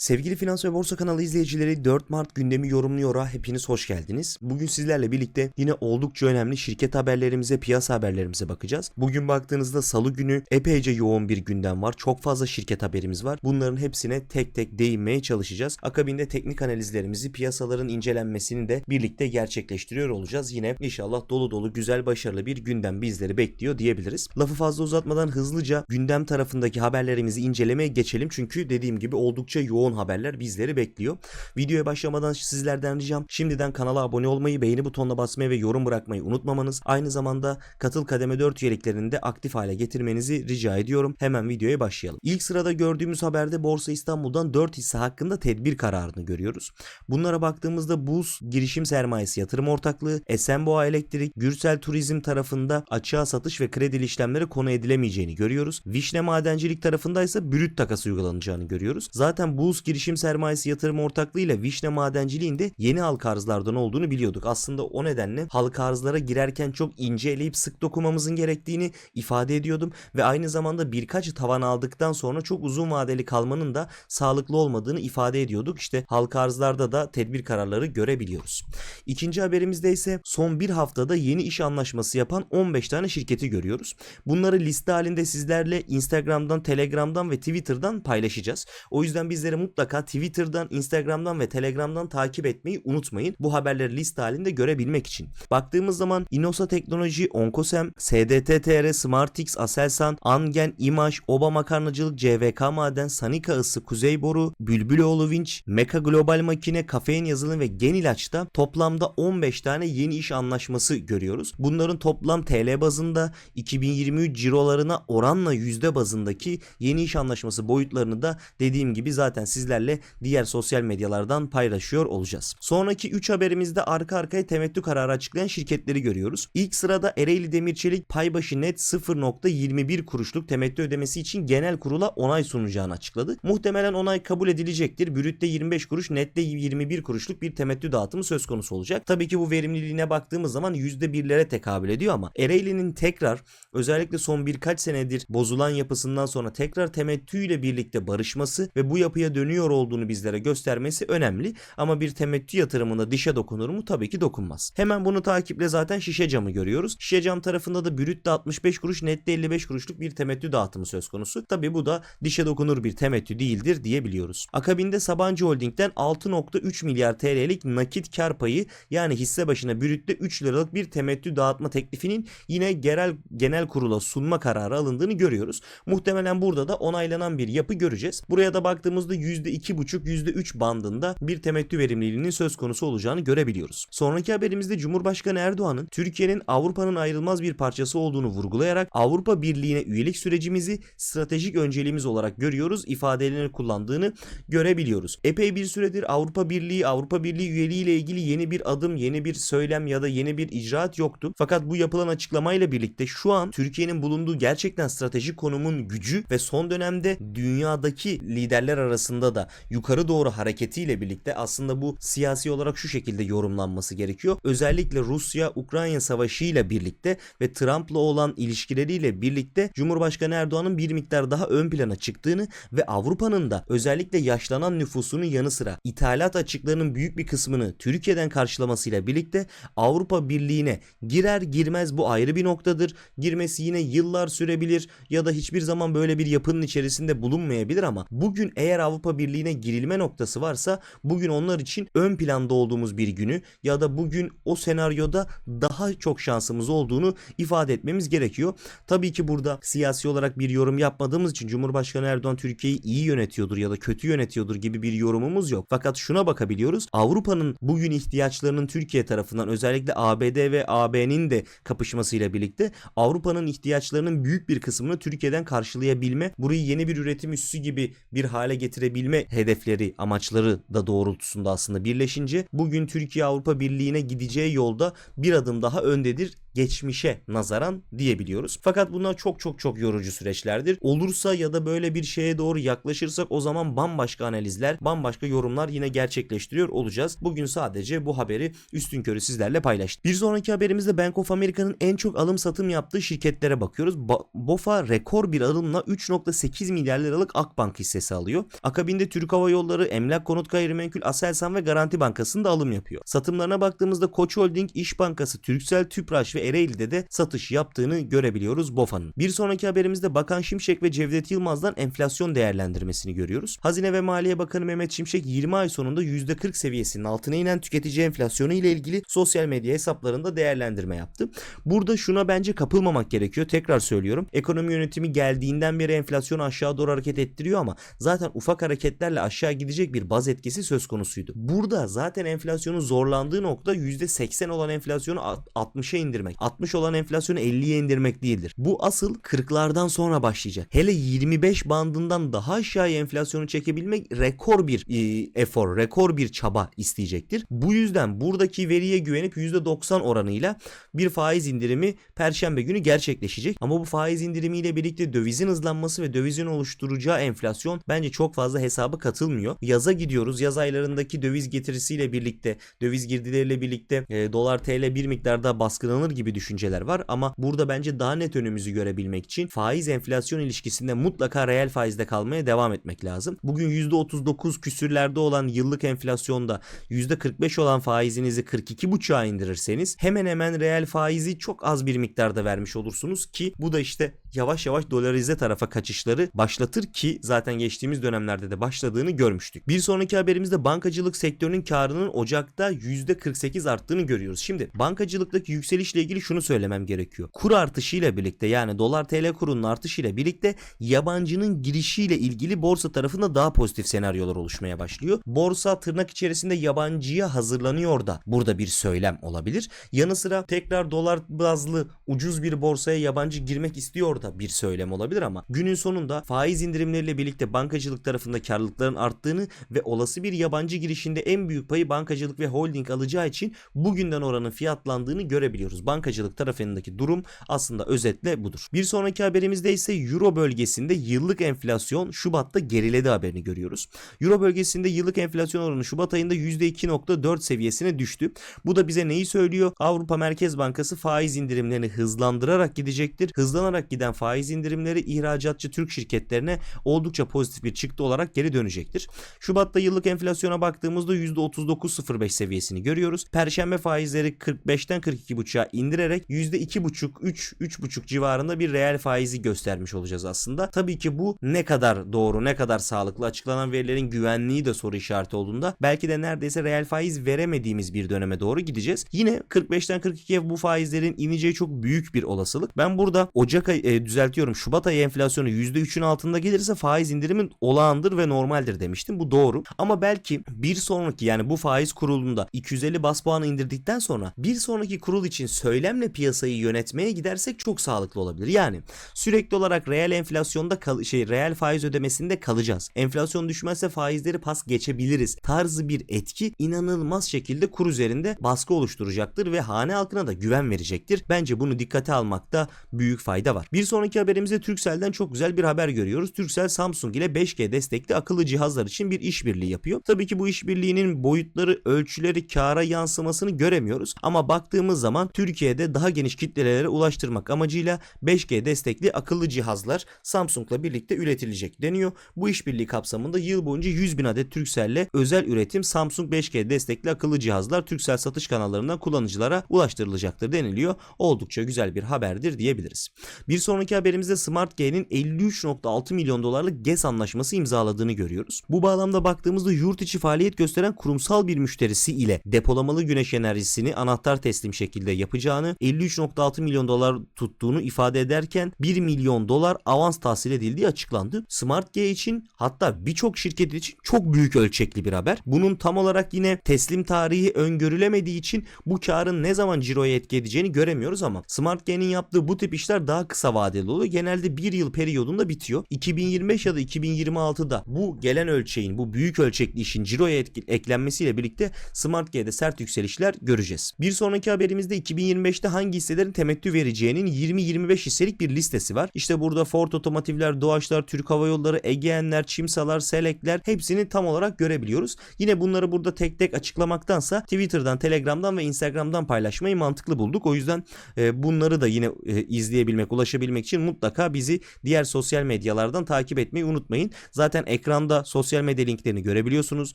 Sevgili Finans ve Borsa kanalı izleyicileri 4 Mart gündemi yorumluyor'a hepiniz hoş geldiniz. Bugün sizlerle birlikte yine oldukça önemli şirket haberlerimize, piyasa haberlerimize bakacağız. Bugün baktığınızda salı günü epeyce yoğun bir gündem var. Çok fazla şirket haberimiz var. Bunların hepsine tek tek değinmeye çalışacağız. Akabinde teknik analizlerimizi, piyasaların incelenmesini de birlikte gerçekleştiriyor olacağız. Yine inşallah dolu dolu güzel başarılı bir gündem bizleri bekliyor diyebiliriz. Lafı fazla uzatmadan hızlıca gündem tarafındaki haberlerimizi incelemeye geçelim. Çünkü dediğim gibi oldukça yoğun haberler bizleri bekliyor. Videoya başlamadan sizlerden ricam şimdiden kanala abone olmayı, beğeni butonuna basmayı ve yorum bırakmayı unutmamanız. Aynı zamanda katıl kademe 4 üyeliklerini de aktif hale getirmenizi rica ediyorum. Hemen videoya başlayalım. İlk sırada gördüğümüz haberde Borsa İstanbul'dan 4 hisse hakkında tedbir kararını görüyoruz. Bunlara baktığımızda Buz Girişim Sermayesi Yatırım Ortaklığı, Esenboğa Elektrik, Gürsel Turizm tarafında açığa satış ve kredili işlemlere konu edilemeyeceğini görüyoruz. Vişne Madencilik tarafında ise brüt takası uygulanacağını görüyoruz. Zaten Buz Girişim Sermayesi Yatırım Ortaklığı ile Vişne Madenciliğin de yeni halka arzlardan olduğunu biliyorduk. Aslında o nedenle halka arzlara girerken çok ince eleyip sık dokumamızın gerektiğini ifade ediyordum ve aynı zamanda birkaç tavan aldıktan sonra çok uzun vadeli kalmanın da sağlıklı olmadığını ifade ediyorduk. İşte halka arzlarda da tedbir kararları görebiliyoruz. İkinci haberimizde ise son bir haftada yeni iş anlaşması yapan 15 tane şirketi görüyoruz. Bunları liste halinde sizlerle Instagram'dan, Telegram'dan ve Twitter'dan paylaşacağız. O yüzden bizleri mutlaka Twitter'dan, Instagram'dan ve Telegram'dan takip etmeyi unutmayın. Bu haberleri liste halinde görebilmek için. Baktığımız zaman Inosa Teknoloji, Onkosem, SDT-TR, Smartix, Aselsan, Angen, İmaj, Oba Makarnacılık, CVK Maden, Sanika Isı, Kuzey Boru, Bülbüloğlu Vinç, Meka Global Makine, Kafein Yazılım ve Gen İlaç'ta toplamda 15 tane yeni iş anlaşması görüyoruz. Bunların toplam TL bazında 2023 cirolarına oranla yüzde bazındaki yeni iş anlaşması boyutlarını da dediğim gibi zaten sizlerle diğer sosyal medyalardan paylaşıyor olacağız. Sonraki 3 haberimizde arka arkaya temettü kararı açıklayan şirketleri görüyoruz. İlk sırada Ereğli Demirçelik paybaşı net 0.21 kuruşluk temettü ödemesi için genel kurula onay sunacağını açıkladı. Muhtemelen onay kabul edilecektir. Brütte 25 kuruş, nette 21 kuruşluk bir temettü dağıtımı söz konusu olacak. Tabii ki bu verimliliğine baktığımız zaman %1'lere tekabül ediyor ama Ereğli'nin tekrar özellikle son birkaç senedir bozulan yapısından sonra tekrar temettüyle birlikte barışması ve bu yapıya dönüyor olduğunu bizlere göstermesi önemli. Ama bir temettü yatırımında dişe dokunur mu? Tabii ki dokunmaz. Hemen bunu takiple zaten şişe camı görüyoruz. Şişe cam tarafında da brütte 65 kuruş, nette 55 kuruşluk bir temettü dağıtımı söz konusu. Tabii bu da dişe dokunur bir temettü değildir diyebiliyoruz. Akabinde Sabancı Holding'den 6.3 milyar TL'lik nakit kar payı yani hisse başına brütte 3 liralık bir temettü dağıtma teklifinin yine genel genel kurula sunma kararı alındığını görüyoruz. Muhtemelen burada da onaylanan bir yapı göreceğiz. Buraya da baktığımızda %2,5 %3 bandında bir temettü verimliliğinin söz konusu olacağını görebiliyoruz. Sonraki haberimizde Cumhurbaşkanı Erdoğan'ın Türkiye'nin Avrupa'nın ayrılmaz bir parçası olduğunu vurgulayarak Avrupa Birliği'ne üyelik sürecimizi stratejik önceliğimiz olarak görüyoruz ifadelerini kullandığını görebiliyoruz. Epey bir süredir Avrupa Birliği, Avrupa Birliği üyeliği ile ilgili yeni bir adım, yeni bir söylem ya da yeni bir icraat yoktu. Fakat bu yapılan açıklamayla birlikte şu an Türkiye'nin bulunduğu gerçekten stratejik konumun gücü ve son dönemde dünyadaki liderler arasında da yukarı doğru hareketiyle birlikte aslında bu siyasi olarak şu şekilde yorumlanması gerekiyor. Özellikle Rusya-Ukrayna savaşı ile birlikte ve Trump'la olan ilişkileriyle birlikte Cumhurbaşkanı Erdoğan'ın bir miktar daha ön plana çıktığını ve Avrupa'nın da özellikle yaşlanan nüfusunun yanı sıra ithalat açıklarının büyük bir kısmını Türkiye'den karşılamasıyla birlikte Avrupa Birliği'ne girer girmez bu ayrı bir noktadır. Girmesi yine yıllar sürebilir ya da hiçbir zaman böyle bir yapının içerisinde bulunmayabilir ama bugün eğer Avrupa Birliği'ne girilme noktası varsa bugün onlar için ön planda olduğumuz bir günü ya da bugün o senaryoda daha çok şansımız olduğunu ifade etmemiz gerekiyor. Tabii ki burada siyasi olarak bir yorum yapmadığımız için Cumhurbaşkanı Erdoğan Türkiye'yi iyi yönetiyordur ya da kötü yönetiyordur gibi bir yorumumuz yok. Fakat şuna bakabiliyoruz. Avrupa'nın bugün ihtiyaçlarının Türkiye tarafından özellikle ABD ve AB'nin de kapışmasıyla birlikte Avrupa'nın ihtiyaçlarının büyük bir kısmını Türkiye'den karşılayabilme, burayı yeni bir üretim üssü gibi bir hale getirebilme hedefleri, amaçları da doğrultusunda aslında birleşince bugün Türkiye Avrupa Birliği'ne gideceği yolda bir adım daha öndedir geçmişe nazaran diyebiliyoruz. Fakat bunlar çok çok çok yorucu süreçlerdir. Olursa ya da böyle bir şeye doğru yaklaşırsak o zaman bambaşka analizler, bambaşka yorumlar yine gerçekleştiriyor olacağız. Bugün sadece bu haberi üstünkörü sizlerle paylaştık. Bir sonraki haberimizde Bank of America'nın en çok alım satım yaptığı şirketlere bakıyoruz. Ba- BOFA rekor bir alımla 3.8 milyar liralık Akbank hissesi alıyor. Akabinde Türk Hava Yolları, Emlak Konut Gayrimenkul, Aselsan ve Garanti Bankası'nda alım yapıyor. Satımlarına baktığımızda Koç Holding, İş Bankası, Türksel, Tüpraş ve Ereğli'de de satış yaptığını görebiliyoruz BOFA'nın. Bir sonraki haberimizde Bakan Şimşek ve Cevdet Yılmaz'dan enflasyon değerlendirmesini görüyoruz. Hazine ve Maliye Bakanı Mehmet Şimşek 20 ay sonunda %40 seviyesinin altına inen tüketici enflasyonu ile ilgili sosyal medya hesaplarında değerlendirme yaptı. Burada şuna bence kapılmamak gerekiyor. Tekrar söylüyorum. Ekonomi yönetimi geldiğinden beri enflasyonu aşağı doğru hareket ettiriyor ama zaten ufak hareketlerle aşağı gidecek bir baz etkisi söz konusuydu. Burada zaten enflasyonun zorlandığı nokta %80 olan enflasyonu 60'a indirmek. 60 olan enflasyonu 50'ye indirmek değildir. Bu asıl 40'lardan sonra başlayacak. Hele 25 bandından daha aşağıya enflasyonu çekebilmek rekor bir e, efor, rekor bir çaba isteyecektir. Bu yüzden buradaki veriye güvenip %90 oranıyla bir faiz indirimi perşembe günü gerçekleşecek. Ama bu faiz indirimiyle birlikte dövizin hızlanması ve dövizin oluşturacağı enflasyon bence çok fazla hesaba katılmıyor. Yaza gidiyoruz. Yaz aylarındaki döviz getirisiyle birlikte, döviz girdileriyle birlikte e, dolar TL bir miktar daha baskılanır gibi düşünceler var ama burada bence daha net önümüzü görebilmek için faiz enflasyon ilişkisinde mutlaka reel faizde kalmaya devam etmek lazım. Bugün %39 küsürlerde olan yıllık enflasyonda %45 olan faizinizi 42,5'a indirirseniz hemen hemen reel faizi çok az bir miktarda vermiş olursunuz ki bu da işte yavaş yavaş dolarize tarafa kaçışları başlatır ki zaten geçtiğimiz dönemlerde de başladığını görmüştük. Bir sonraki haberimizde bankacılık sektörünün karının Ocak'ta %48 arttığını görüyoruz. Şimdi bankacılıktaki yükselişle ilgili şunu söylemem gerekiyor. Kur artışıyla birlikte yani dolar TL kurunun artışıyla birlikte yabancının girişiyle ilgili borsa tarafında daha pozitif senaryolar oluşmaya başlıyor. Borsa tırnak içerisinde yabancıya hazırlanıyor da burada bir söylem olabilir. Yanı sıra tekrar dolar bazlı ucuz bir borsaya yabancı girmek istiyor da bir söylem olabilir ama günün sonunda faiz indirimleriyle birlikte bankacılık tarafında karlılıkların arttığını ve olası bir yabancı girişinde en büyük payı bankacılık ve holding alacağı için bugünden oranın fiyatlandığını görebiliyoruz. Bankacılık tarafındaki durum aslında özetle budur. Bir sonraki haberimizde ise Euro bölgesinde yıllık enflasyon Şubat'ta geriledi haberini görüyoruz. Euro bölgesinde yıllık enflasyon oranı Şubat ayında %2.4 seviyesine düştü. Bu da bize neyi söylüyor? Avrupa Merkez Bankası faiz indirimlerini hızlandırarak gidecektir. Hızlanarak giden faiz indirimleri ihracatçı Türk şirketlerine oldukça pozitif bir çıktı olarak geri dönecektir. Şubat'ta yıllık enflasyona baktığımızda %39.05 seviyesini görüyoruz. Perşembe faizleri 45'ten 42.5'a indirerek %2.5-3-3.5 civarında bir reel faizi göstermiş olacağız aslında. Tabii ki bu ne kadar doğru, ne kadar sağlıklı açıklanan verilerin güvenliği de soru işareti olduğunda belki de neredeyse reel faiz veremediğimiz bir döneme doğru gideceğiz. Yine 45'ten 42'ye bu faizlerin ineceği çok büyük bir olasılık. Ben burada Ocak ayı e, düzeltiyorum. Şubat ayı enflasyonu %3'ün altında gelirse faiz indirimin olağandır ve normaldir demiştim. Bu doğru. Ama belki bir sonraki yani bu faiz kurulunda 250 bas puanı indirdikten sonra bir sonraki kurul için söylemle piyasayı yönetmeye gidersek çok sağlıklı olabilir. Yani sürekli olarak reel enflasyonda kal şey reel faiz ödemesinde kalacağız. Enflasyon düşmezse faizleri pas geçebiliriz. Tarzı bir etki inanılmaz şekilde kur üzerinde baskı oluşturacaktır ve hane halkına da güven verecektir. Bence bunu dikkate almakta büyük fayda var. Bir sonraki haberimizde Turkcell'den çok güzel bir haber görüyoruz. Turkcell Samsung ile 5G destekli akıllı cihazlar için bir işbirliği yapıyor. Tabii ki bu işbirliğinin boyutları, ölçüleri, kâra yansımasını göremiyoruz. Ama baktığımız zaman Türkiye'de daha geniş kitlelere ulaştırmak amacıyla 5G destekli akıllı cihazlar Samsung'la birlikte üretilecek deniyor. Bu işbirliği kapsamında yıl boyunca 100 bin adet Turkcell'le özel üretim Samsung 5G destekli akıllı cihazlar Turkcell satış kanallarından kullanıcılara ulaştırılacaktır deniliyor. Oldukça güzel bir haberdir diyebiliriz. Bir sonraki haberimizde SmartG'nin 53.6 milyon dolarlık GES anlaşması imzaladığını görüyoruz. Bu bağlamda baktığımızda yurt içi faaliyet gösteren kurumsal bir müşterisi ile depolamalı güneş enerjisini anahtar teslim şekilde yapacağını, 53.6 milyon dolar tuttuğunu ifade ederken 1 milyon dolar avans tahsil edildiği açıklandı. SmartG için hatta birçok şirket için çok büyük ölçekli bir haber. Bunun tam olarak yine teslim tarihi öngörülemediği için bu karın ne zaman ciroya etki edeceğini göremiyoruz ama SmartG'nin yaptığı bu tip işler daha kısa vadeli oluyor. Genelde bir yıl periyodunda bitiyor. 2025 ya da 2026'da bu gelen ölçeğin, bu büyük ölçekli işin ciroya etki, eklenmesiyle birlikte SmartG'de sert yükselişler göreceğiz. Bir sonraki haberimizde 2025'te hangi hisselerin temettü vereceğinin 20-25 hisselik bir listesi var. İşte burada Ford Otomotivler, Doğaçlar, Türk Hava Yolları, Egeanler, Çimsalar, Selekler hepsini tam olarak görebiliyoruz. Yine bunları burada tek tek açıklamaktansa Twitter'dan, Telegram'dan ve Instagram'dan paylaşmayı mantıklı bulduk. O yüzden e, bunları da yine e, izleyebilmek, ulaşabilmek için mutlaka bizi diğer sosyal medyalardan takip etmeyi unutmayın. Zaten ekranda sosyal medya linklerini görebiliyorsunuz.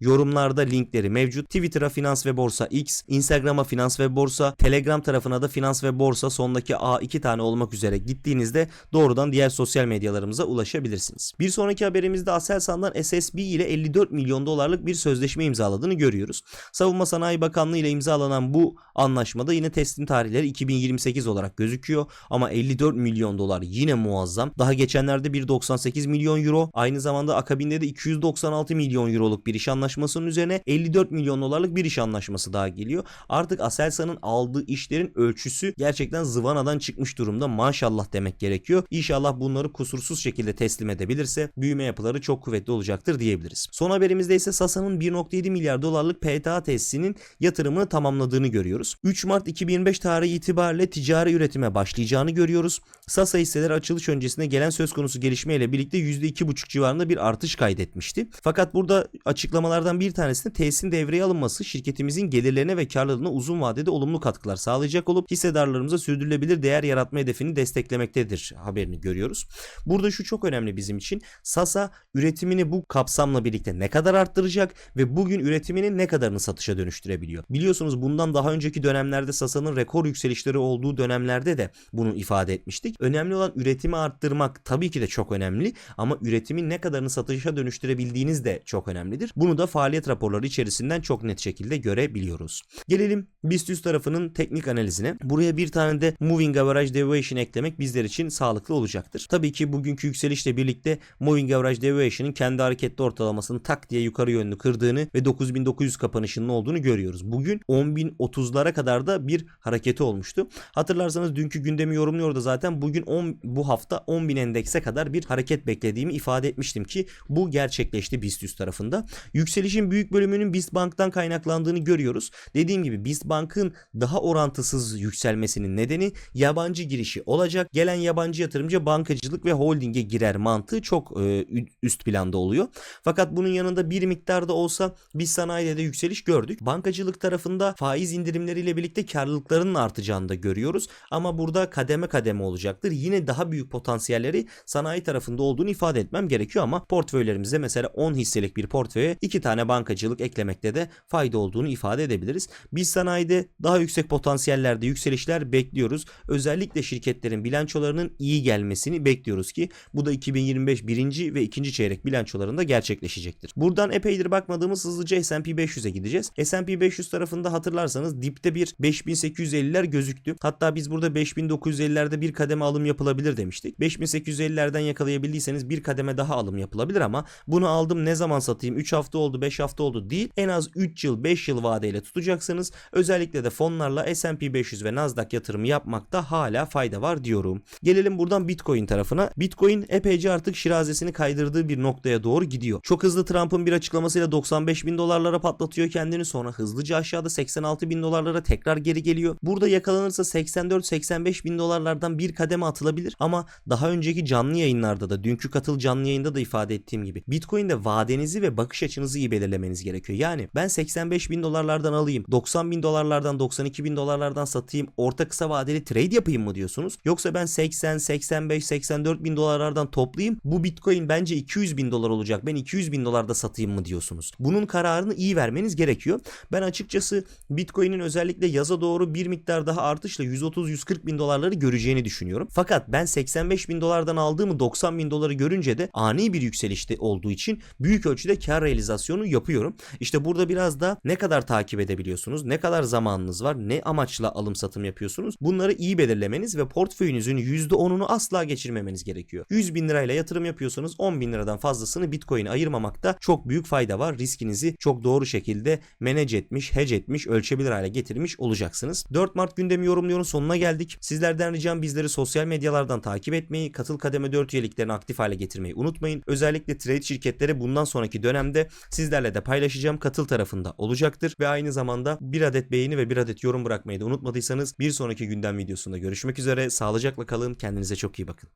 Yorumlarda linkleri mevcut. Twitter'a Finans ve Borsa X, Instagram'a Finans ve Borsa, Telegram tarafına da Finans ve Borsa sondaki A iki tane olmak üzere gittiğinizde doğrudan diğer sosyal medyalarımıza ulaşabilirsiniz. Bir sonraki haberimizde Aselsan'dan SSB ile 54 milyon dolarlık bir sözleşme imzaladığını görüyoruz. Savunma Sanayi Bakanlığı ile imzalanan bu anlaşmada yine teslim tarihleri 2028 olarak gözüküyor ama 54 milyon dolar yine muazzam. Daha geçenlerde 1.98 milyon euro aynı zamanda akabinde de 296 milyon euroluk bir iş anlaşmasının üzerine 54 milyon dolarlık bir iş anlaşması daha geliyor. Artık Aselsan'ın aldığı işlerin ölçüsü gerçekten zıvanadan çıkmış durumda. Maşallah demek gerekiyor. İnşallah bunları kusursuz şekilde teslim edebilirse büyüme yapıları çok kuvvetli olacaktır diyebiliriz. Son haberimizde ise Sasa'nın 1.7 milyar dolarlık PTA tesisinin yatırımını tamamladığını görüyoruz. 3 Mart 2025 tarihi itibariyle ticari üretime başlayacağını görüyoruz. Sasa hisseleri açılış öncesinde gelen söz konusu gelişmeyle birlikte %2,5 civarında bir artış kaydetmişti. Fakat burada açıklamalardan bir tanesinde tesisin devreye alınması şirketimizin gelirlerine ve karlılığına uzun vadede olumlu katkılar sağlayacak olup hissedarlarımıza sürdürülebilir değer yaratma hedefini desteklemektedir haberini görüyoruz. Burada şu çok önemli bizim için. Sasa üretimini bu kapsamla birlikte ne kadar arttıracak ve bugün üretiminin ne kadarını satışa dönüştürebiliyor. Biliyorsunuz bundan daha önceki dönemlerde Sasa'nın rekor yükselişleri olduğu dönemlerde de bunu ifade etmiştik. Önemli olan üretimi arttırmak tabii ki de çok önemli ama üretimin ne kadarını satışa dönüştürebildiğiniz de çok önemlidir. Bunu da faaliyet raporları içerisinden çok net şekilde görebiliyoruz. Gelelim BIST tarafının teknik analizine. Buraya bir tane de Moving Average Deviation eklemek bizler için sağlıklı olacaktır. Tabii ki bugünkü yükselişle birlikte Moving Average Deviation'ın kendi hareketli ortalamasını tak diye yukarı yönlü kırdığını ve 9900 kapanışının olduğunu görüyoruz. Bugün 10.030'lara kadar da bir hareketi olmuştu. Hatırlarsanız dünkü gündemi yorumluyordu zaten. Bugün 10, bu hafta 10.000 endekse kadar bir hareket beklediğimi ifade etmiştim ki bu gerçekleşti BIST tarafında. Yükselişin büyük bölümünün BIST Bank'tan kaynaklandığını görüyoruz. Dediğim gibi BIST Bank'ın daha orantısız yükselmesinin nedeni yabancı girişi olacak. Gelen yabancı yatırımcı bankacılık ve holdinge girer mantığı çok e, üst planda oluyor. Fakat bunun yanında bir miktarda olsa biz sanayide de yükseliş gördük. Bankacılık tarafında faiz indirimleriyle birlikte karlılıklarının artacağını da görüyoruz. Ama burada kademe kademe olacaktır. Yine daha büyük potansiyelleri sanayi tarafında olduğunu ifade etmem gerekiyor ama portföylerimizde mesela 10 hisselik bir portföye 2 tane bankacılık eklemekte de fayda olduğunu ifade edebiliriz. Biz sanayide daha yüksek potansiyellerde yükselişler bekliyoruz. Özellikle şirketlerin bilançolarının iyi gelmesini bekliyoruz ki bu da 2025 birinci ve ikinci çeyrek bilançolarında gerçekleşecektir. Buradan epeydir bakmadığımız hızlıca S&P 500'e gideceğiz. S&P 500 tarafında hatırlarsanız dipte bir 5850'ler gözüktü. Hatta biz burada 5950'lerde bir kademe alım yapılabilir demiştik. 5850'lerden yakalayabildiyseniz bir kademe daha alım yapılabilir ama bunu aldım ne zaman satayım 3 hafta oldu 5 hafta oldu değil. En az 3 yıl 5 yıl vadeyle tutacaksınız. Özellikle de fonlarla S&P 500 ve Nasdaq yatırımı yapmakta hala fayda var diyorum. Gelelim buradan Bitcoin tarafına. Bitcoin epeyce artık şirazesini kaydırdığı bir noktaya doğru gidiyor. Çok hızlı Trump'ın bir açıklamasıyla 95 bin dolarlara patlatıyor kendini sonra hızlıca aşağıda 86 bin dolarlara tekrar geri geliyor. Burada yakalanırsa 84-85 bin dolarlardan bir kademe atılabilir ama daha önceki canlı yayınlarda da dünkü katıl canlı yayında da ifade ettiğim gibi Bitcoin'de vadenizi ve bakış açınızı iyi belirlemeniz gerekiyor. Yani ben 85 bin dolarlardan alayım 90 bin dolarlardan 92 bin dolarlardan satayım orta kısa vadeli trade yapayım mı diyorsunuz? Yoksa ben 80, 85, 84 bin dolarlardan toplayayım bu Bitcoin bence 200 bin dolar olacak ben 200 bin dolarda satayım mı diyorsunuz? Bunun kararını iyi vermeniz gerekiyor. Ben açıkçası Bitcoin'in özellikle yaza doğru bir miktar daha artışla 130-140 bin dolarları göreceğini düşünüyorum. Fakat ben 85 bin dolardan aldığımı 90 bin doları görünce de ani bir yükselişte olduğu için büyük ölçüde kar realizasyonu yapıyorum. İşte burada biraz da ne kadar takip edebiliyorsunuz, ne kadar zamanınız var, ne amaçla alım satım yapıyorsunuz bunları iyi belirlemeniz ve portföyünüzün %10'unu asla geçirmemeniz gerekiyor. 100 bin lirayla yatırım yapıyorsanız 10 bin liradan fazlasını Bitcoin'e ayırmamakta çok büyük fayda var. Riskinizi çok doğru şekilde manage etmiş, hedge etmiş, ölçebilir hale getirmiş olacaksınız. 4 Mart gündemi yorumluyorun sonuna geldik. Sizlerden ricam bizleri sosyal medyalardan takip etmeyi, katıl kademe 4 üyeliklerini aktif hale getirmeyi unutmayın. Özellikle trade şirketleri bundan sonraki dönemde sizlerle de paylaşacağım katıl tarafında olacaktır ve aynı zamanda bir adet beğeni ve bir adet yorum bırakmayı da unutmayın unutmadıysanız bir sonraki gündem videosunda görüşmek üzere. Sağlıcakla kalın. Kendinize çok iyi bakın.